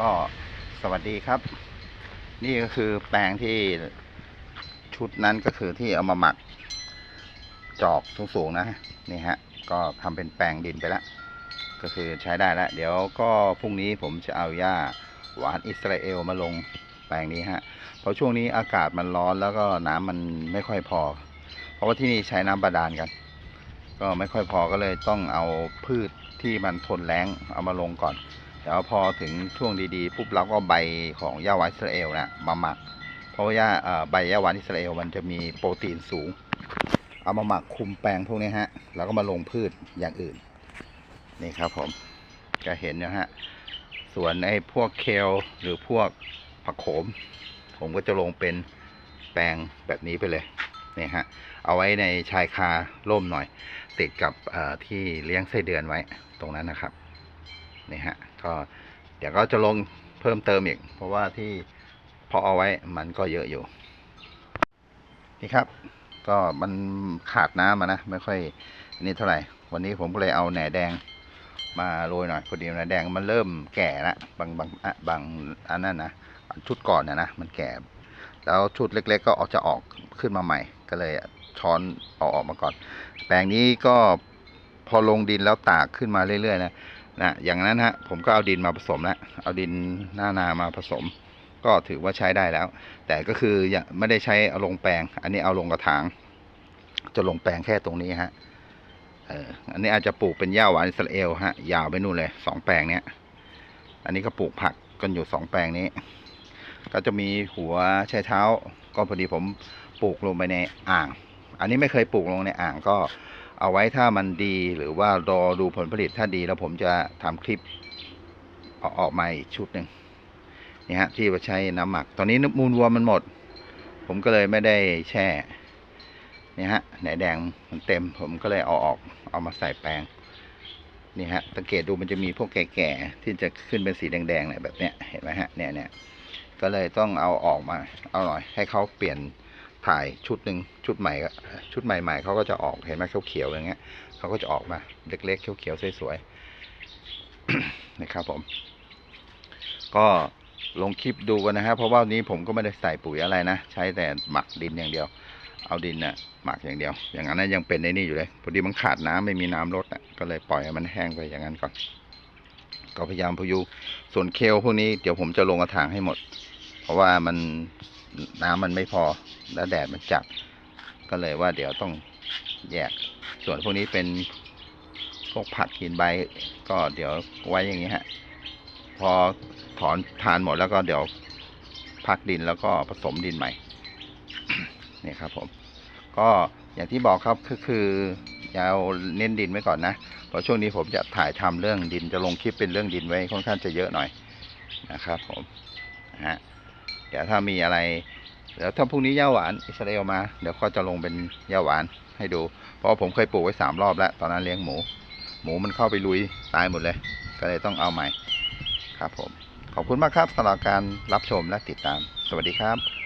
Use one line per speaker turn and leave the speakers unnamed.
ก็สวัสดีครับ นี่ก็คือแปลงที่ชุดนั้นก็คือที่เอามาหมักจอกสูงๆนะนี่ฮะ ก็ทำเป็นแปลงดินไปแล้วก็คือใช้ได้แล้ว เดี๋ยวก็พรุ่งนี้ผมจะเอาหญ้าหวานอิสราเอลมาลงแปลงนี้ฮะ เพราะช่วงนี้อากาศมันร้อนแล้วก็น้ำมันไม่ค่อยพอ เพราะว่าที่นี่ใช้น้ำบาดาลกัน ก็ไม่ค่อยพอก็เลยต้องเอาพืชที่มันทนแล้งเอามาลงก่อน เดี๋ยวพอถึงช่วงดีๆปุ๊บเราก็ใบของหญ้าหวานอิสราเอลนะมาหมัก เพราะว่าหญ้าใบหญ้าหวานอิสราเอลมันจะมีโปรตีนสูง เอามาหมักคุมแปลงพวกนี้ฮะแล้วก็มาลงพืชอย่างอื่น นี่ครับผมก็เห็นนะฮะส่วนไอ้พวกเคลหรือพวกผักโขม ผมก็จะลงเป็นแปลงแบบนี้ไปเลยนี่ฮะเอาไว้ในชายคาร่มหน่อย ติดกับที่เลี้ยงไส้เดือนไว้ตรงนั้นนะครับ นี่ฮะก็เดี๋ยวก็จะลงเพิ่มเติมอีก เพราะว่าที่เพาะเอาไว้มันก็เยอะอยู่ นี่ครับ ก็มันขาดน้ำมานะ ไม่ค่อยนี่เท่าไหร่ วันนี้ผมก็เลยเอาแหน่แดงมาโรยหน่อยพอดีแหน่แดงมันเริ่มแก่ละบางบางอะบางอันนั้นนะชุดก่อนเนะนะมันแก่ แล้วชุดเล็ก ๆ ก็ออกจะออกขึ้นมาใหม่ ก็เลยช้อนเอาออกมาก่อน แปลงนี้ก็ พอลงดินแล้วตากขึ้นมาเรื่อยๆนะนะอย่างนั้นฮะผมก็เอาดินมาผสมแล้วเอาดินหน้านามาผสม ก็ถือว่าใช้ได้แล้ว แต่ก็คือยังไม่ได้ใช้เอาลงแปลง อันนี้เอาลงกระถาง จะลงแปลงแค่ตรงนี้ฮะเอออันนี้อาจจะปลูกเป็นหญ้าหวานอิสราเอลฮะยาวไปนู่นเลยสองแปลงเนี้ยอันนี้ก็ปลูกผักกันอยู่สองแปลงนี้ ก็จะมีหัวใช้เท้า ก็พอดีผมปลูกลงไปในอ่าง อันนี้ไม่เคยปลูกลงในอ่างก็ เอาไว้ถ้ามันดีหรือว่ารอดูผลผลิตถ้าดีแล้วผมจะทำคลิปอออกมาอีกชุดหนึ่งนี่ฮะที่ว่าใช้น้ำหมัก ตอนนี้มูลวัวมันหมด ผมก็เลยไม่ได้แช่นี่ฮะไหนแดงมันเต็ม ผมก็เลยเอาออกเอามาใส่แปลงนี่ฮะสังเกตดูมันจะมีพวกแก่ๆที่จะขึ้นเป็นสีแดงๆเนี่ยแบบเนี้ยเห็นไหมฮะเนี่ยเนี่ยก็เลยต้องเอาออกมา เอาหน่อยให้เขาเปลี่ยน ถ่ายชุดหนึ่งชุดใหม่ก็ชุดใหม่ๆเขาก็จะออกเห็นไหมเขียวๆอย่างเงี้ยเขาก็จะออกมาเล็กๆเขียวๆสวยๆนะครับผม ก็ลงคลิปดูกันนะฮะเพราะว่าวันนี้ผมก็ไม่ได้ใส่ปุ๋ยอะไรนะใช้แต่หมักดินอย่างเดียว เอาดินน่ะหมักอย่างเดียว อย่างนั้นนะยังเป็นในนี่อยู่เลยพอดีมันขาดน้ำไม่มีน้ำลดอะก็เลยปล่อยให้มันแห้งไปอย่างนั้นก่อนก็พยายามพยุส่วนเคลพวกนี้เดี๋ยวผมจะลงกระถางให้หมด เพราะว่ามัน น้ำมันไม่พอแล้วแดดมันจัดก็เลยว่าเดี๋ยวต้องแยก ส่วนพวกนี้เป็นพวกผักกินใบ ก็เดี๋ยวไว้อย่างนี้ฮะ พอถอนทานหมดแล้วก็เดี๋ยวพักดินแล้วก็ผสมดินใหม่นี่ครับผมก็อย่างที่บอกครับก็คืออย่าเอาเน้นดินไว้ก่อนนะเพราะช่วงนี้ผมจะถ่ายทำเรื่องดินจะลงคลิปเป็นเรื่องดินไว้ค่อนข้างจะเยอะหน่อยนะครับผมนะฮะ เดี๋ยวถ้ามีอะไรเดี๋ยวถ้าพรุ่งนี้ย่าหวานอิสราเอลมาเดี๋ยวก็จะลงเป็นย่าหวานให้ดู เพราะว่าผมเคยปลูกไว้สามรอบแล้วตอนนั้นเลี้ยงหมู หมูมันเข้าไปลุยตายหมดเลย ก็เลยต้องเอาใหม่ครับผมขอบคุณมากครับสำหรับการรับชมและติดตาม สวัสดีครับ